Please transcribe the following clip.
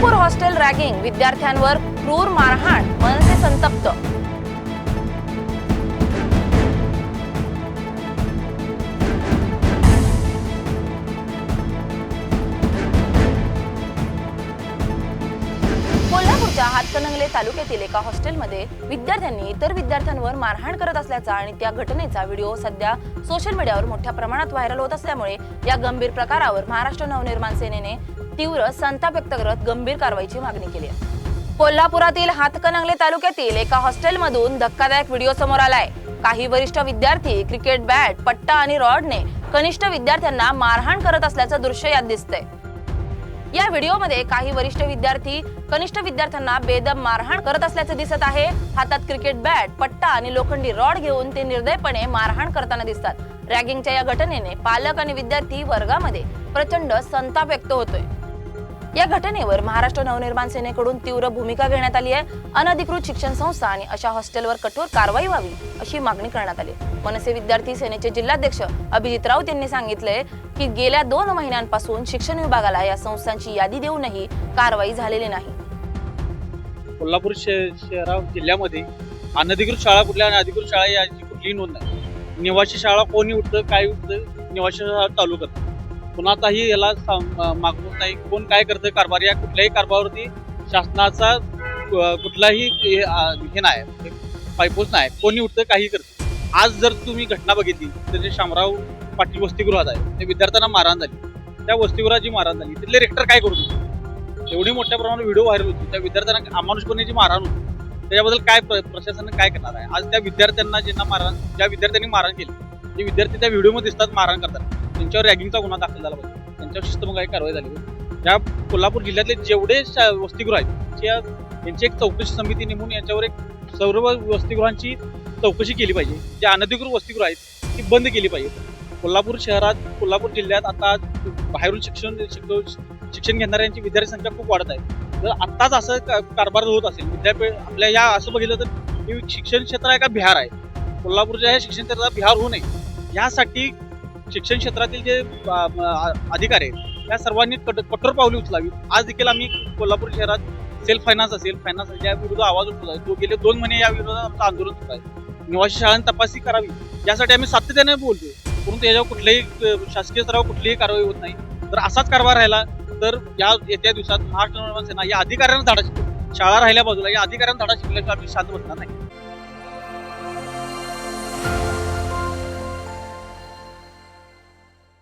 Kolhapur hostel ragging विद्यार्थ्यांवर क्रूर मारहाण मनसे संतप्त हातकणंगले तालुक्यातील एका हॉस्टेलमध्ये विद्यार्थ्यांनी इतर विद्यार्थ्यांवर मारहाण करत असल्याचा आणि त्या घटनेचा व्हिडिओ सध्या सोशल मीडियावर मोठ्या प्रमाणात व्हायरल होत असल्यामुळे या गंभीर प्रकारावर महाराष्ट्र नवनिर्माण सेनेने तीव्र संताप व्यक्त करत गंभीर कारवाईची मागणी केली आहे. कोल्हापुरातील हातकणंगले तालुक्यातील एका हॉस्टेलमधून धक्कादायक व्हिडिओ समोर आलाय. काही वरिष्ठ विद्यार्थी क्रिकेट बॅट पट्टा आणि रॉडने कनिष्ठ विद्यार्थ्यांना मारहाण करत असल्याचं दृश्य यात दिसतंय. या व्हिडिओमध्ये काही वरिष्ठ विद्यार्थी कनिष्ठ विद्यार्थ्यांना बेदम मारहाण करत असल्याचे दिसत आहे. हातात क्रिकेट बॅट पट्टा आणि लोखंडी रॉड घेऊन ते निर्दयपणे मारहाण करताना दिसतात. रॅगिंगच्या या घटनेने पालक आणि विद्यार्थी वर्गामध्ये प्रचंड संताप व्यक्त होतोय. या घटनेवर महाराष्ट्र नवनिर्माण सेनेकडून तीव्र भूमिका घेण्यात आली आहे. अनधिकृत शिक्षण संस्था आणि अशा हॉस्टेलवर कठोर कारवाई व्हावी अशी मागणी करण्यात आली मनसे विद्यार्थी सेनेचे जिल्हाध्यक्ष अभिजित राऊत यांनी सांगितले की गेल्या दोन महिन्यांपासून शिक्षण विभागाला या संस्थांची यादी देऊनही कारवाई झालेली नाही. कोल्हापूर शहरा जिल्ह्यामध्ये अनधिकृत शाळा कुठल्या आणि अधिकृत शाळा याची कुठलीही नोंद नाही. निवासी शाळा कोणी उठतं काय उठतं निवासी शाळा चालू करतं कुणाचाही याला साम- नाही. कोण काय करतं कारभार या कुठल्याही कारभारावरती शासनाचा कुठलाही हे नाही पायपोच नाही. कोणी उठतं काही करतं. आज जर तुम्ही घटना बघितली तर जे शामराव पाटील वसतिगृहात आहे त्या विद्यार्थ्यांना मारहाण झाली. त्या वसतिगृहाची मारहाण झाली तिथले रेक्टर काय करू शकतो एवढी मोठ्या प्रमाणात व्हिडिओ व्हायरल होती. त्या विद्यार्थ्यांना अमानुषपणे जी मारहाण होती त्याच्याबद्दल काय प्रशासन काय करणार आहे? आज त्या विद्यार्थ्यांना ज्यांना मारहाण ज्या विद्यार्थ्यांनी मारहाण केली जे विद्यार्थी त्या व्हिडिओमध्ये दिसतात मारहाण करतात त्यांच्यावर रॅगिंगचा गुन्हा दाखल झाला पाहिजे. त्यांच्यावर शिस्तमगाई कारवाई झाली पाहिजे. या कोल्हापूर जिल्ह्यातले जेवढे शा- वसतिगृह आहेत त्या- यांची एक चौकशी समिती नेमून यांच्यावर एक सर्व वसतिगृहांची चौकशी केली पाहिजे. जे अनधिकृत वसतिगृह आहेत ती बंद केली पाहिजे. कोल्हापूर शहरात कोल्हापूर जिल्ह्यात आता बाहेरून शिक्षण शिक्षण घेणाऱ्यांची विद्यार्थी संख्या खूप वाढत आहे. जर आत्ताच असं का- कारभार होत असेल विद्यापीठ आपल्या या असं बघितलं तर हे शिक्षण क्षेत्र आहे का बिहार आहे? कोल्हापूरच्या या शिक्षण क्षेत्रात बिहार होऊ नये. यासाठी शिक्षण क्षेत्रातील जे अधिकार आहेत त्या सर्वांनी कट- कठोर पावली उचलावी आज देखील आम्ही कोल्हापूर शहरात सेल्फ फायनान्स असेल फायनान्स या विरुद्ध आवाज उठला आहे. तो गेले दोन महिने या विरोधात आमचं आंदोलन होत आहे. निवासी शाळांनी तपासणी करावी. यासाठी आम्ही सातत्याने बोलतोय. परंतु याच्यावर कुठल्याही शासकीय स्तरावर कुठलीही कारवाई होत नाही. जर असाच कारभार राहिला तर या येत्या दिवसात महाराष्ट्र निर्माण सेना या अधिकाऱ्यांना धाडा शाळा राहिल्या बाजूला या अधिकाऱ्यांना धाडा शिकल्याशिवाय आम्ही शांत बसणार नाही.